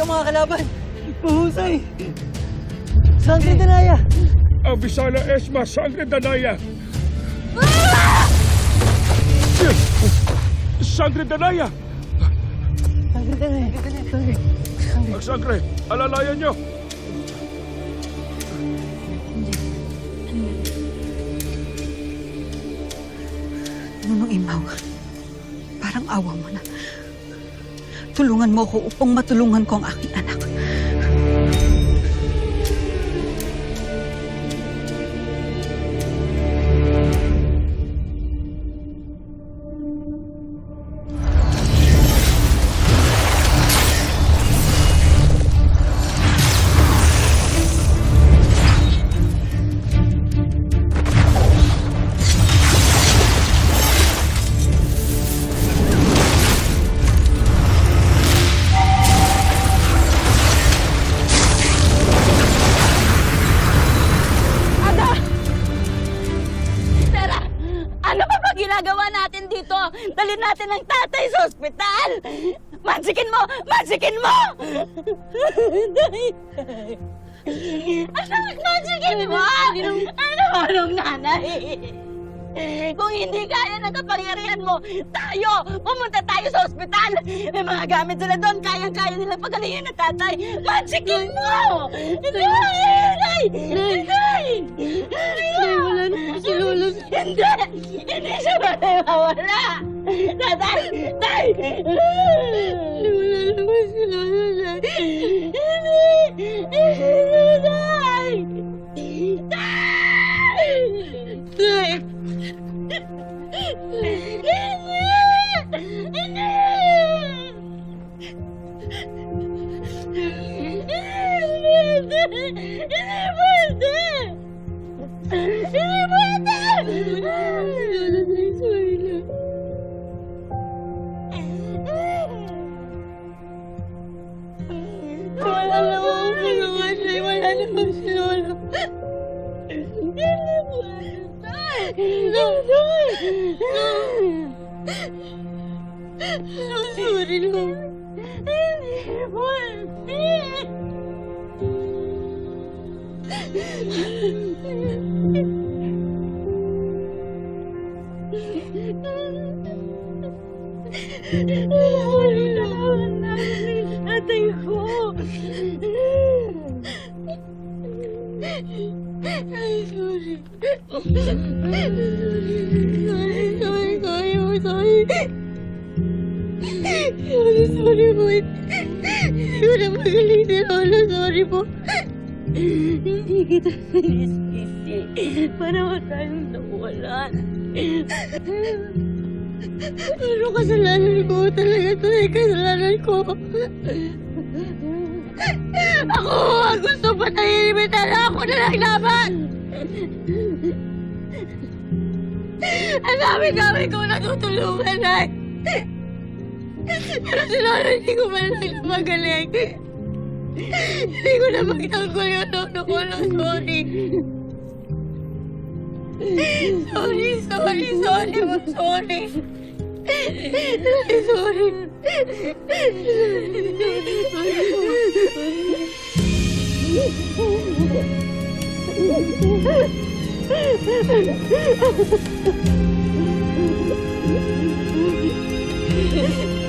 ang mga kalaban. Mahusay. Sangre Danaya. Ang Visala Esma Sangre Danaya. Sangre Danaya! Sangre Danaya. Sangre. Ang sangre, alalayan nyo! Nunong Imaw, parang awa mo na. Tulungan mo ako upang matulungan ko ang aking anak. Ginagawa natin dito? Dalhin natin ang tatay sa ospital! Mansikin mo! Mansikin mo! Anak, mansikin mo! Ano anong nanay? Kung hindi kaya ng kapangyarihan mo, tayo! Pumunta tayo sa ospital! May mga gamit sila doon, kayang-kaya nilang pagalingin ng tatay! Mansikin mo! Nay! Nay! Nay! Nay, wala na si Lolo. Hindi! Mawala! Tatay! Tay! Wala na po si Lolo. Hindi! Tay! Tay! Tay! Hindi! Hindi! Hindi pwede! Hindi pwede! Naman si Lolo. Hindi pwede! Sorry, Lolo. Hindi pwede! Atay Hindi kita sinisisi para wag tayong nawalan. Pero kasalanan ko talaga ito ay kasalanan ko. Ako ang gusto patayin na ako na lang laban. Ang dami-dami ko natutulungan ay. Pero si Lolo hindi ko man lang magaling. Hindi ko na magtanggol yung nono ko lang. Sorry. Sorry, sorry, sorry, I'm sorry. Sorry. Sorry.